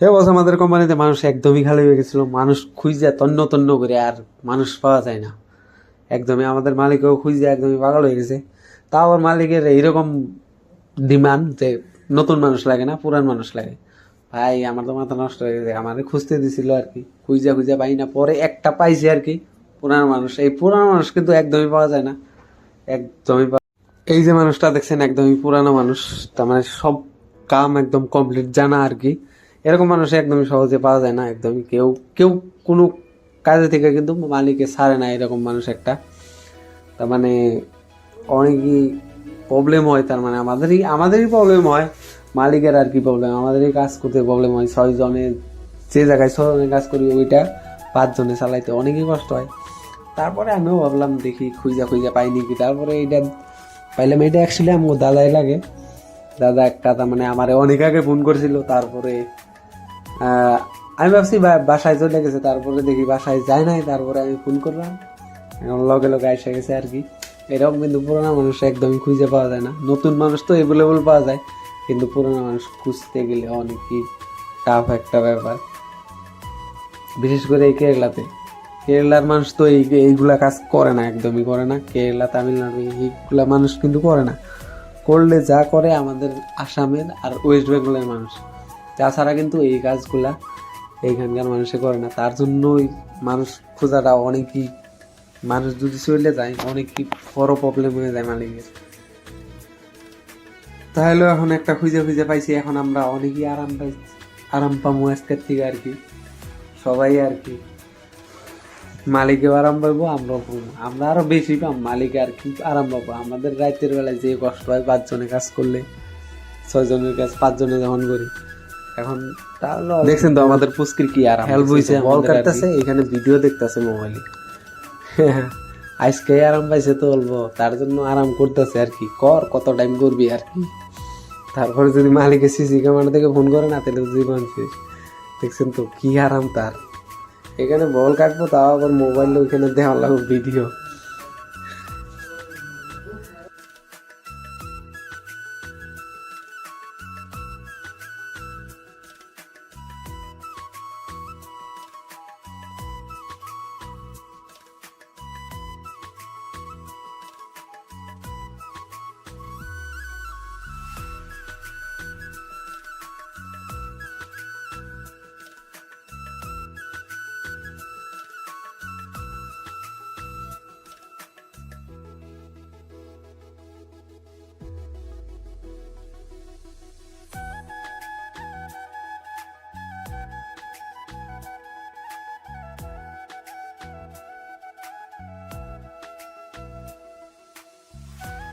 হে বস, আমাদের কোম্পানিতে মানুষ একদমই খালি হয়ে গেছিল। মানুষ খুঁজে তন্ন তন্ন করে আর মানুষ পাওয়া যায় না। একদমই আমাদের মালিকও খুঁজে একদমই পাগল হয়ে গেছে। তাও আবার মালিকের এইরকম ডিমান্ড যে নতুন মানুষ লাগে না, পুরান মানুষ লাগে। ভাই, আমার তো মাথা নষ্ট হয়ে গেছে। আমাদের খুঁজতে দিছিল আর কি। খুঁজা খুঁজা পাই না, পরে একটা পাইছি আর কি। পুরান মানুষ। এই পুরান মানুষ কিন্তু একদমই পাওয়া যায় না। একদমই এই যে মানুষটা দেখছেন, একদমই পুরানো মানুষ। তার মানে সব কাম একদম কমপ্লিট জানা আর কি। এরকম মানুষ একদমই সহজে পাওয়া যায় না, একদমই কেউ কেউ কোনো কাজে থেকে কিন্তু মালিকে ছাড়ে না এরকম মানুষ একটা। তার মানে অনেকই প্রবলেম হয়, তার মানে আমাদেরই আমাদেরই প্রবলেম হয়, মালিকের আর কি প্রবলেম আমাদেরই কাজ করতে প্রবলেম হয়। ছয় জনে যে জায়গায় ছয় জনের কাজ করি, ওইটা পাঁচ জনে চালাইতে অনেকই কষ্ট হয়। তারপরে আমিও ভাবলাম, দেখি খুঁজা খুঁজা পাইনি কি। তারপরে এইটা পাইলাম এটা অ্যাকচুয়ালি আমার দাদাই লাগে। দাদা একটা তার মানে আমার অনেক আগে ফোন করেছিল, তারপরে আমি ভাবছি বাসায় চলে গেছে, তারপরে দেখি বাসায় যায় নাই, তারপরে আমি ফোন করলাম। এখন লগে লগে এসে গেছে আর কি। এরকম কিন্তু পুরোনো মানুষ একদমই খুঁজে পাওয়া যায় না। নতুন মানুষ তো এভেলেবল পাওয়া যায়, কিন্তু পুরোনো মানুষ খুঁজতে গেলে অনেকই টাফ একটা ব্যাপার। বিশেষ করে এই কেরালাতে। কেরালার মানুষ তো এই এইগুলা কাজ করে না, একদমই করে না। কেরালা, তামিলনাড়ু, এইগুলা মানুষ কিন্তু করে না। করলে যা করে আমাদের আসামের আর ওয়েস্ট বেঙ্গলের মানুষ। তাছাড়া কিন্তু এই কাজগুলা এইখানকার মানুষে করে না। তার জন্যই মানুষ খোঁজাটা অনেকই মানুষ যদি চলে যায়, অনেকই বড় প্রবলেম হয়ে যায় মালিকের। তাহলে এখন একটা খুঁজে খুঁজে পাইছি, এখন আমরা অনেকই আরাম পাইছি আরাম পাবো আজকের থেকে আর কি। সবাই আর কি। মালিকেও আরাম পাবো, আমরাও পাবো। আমরা আরও বেশি পাম, মালিকে আর কি আরাম পাবো। আমাদের রাতের বেলায় যে কষ্ট হয়, পাঁচজনে কাজ করলে, ছয়জনের কাজ, পাঁচজনে যখন করি। এখন তাহলে দেখছেন তো আমাদের পুস্কির কি আরাম হেল্প হইছে বল এখানে ভিডিও দেখতেছে মোবাইলে। আজকে আরাম পাইছে তো বলব তার জন্য আরাম করতেছে আর কি। কর কত টাইম করবি আর কি। তারপরে যদি মালিকের সিসি ক্যামেরা থেকে ফোন করে না তাহলে জীবন শেষ। দেখছেন তো কি আরাম তার। এখানে বল কাটবো তাও আবার মোবাইল ওইখানে দেওয়া লাগবে ভিডিও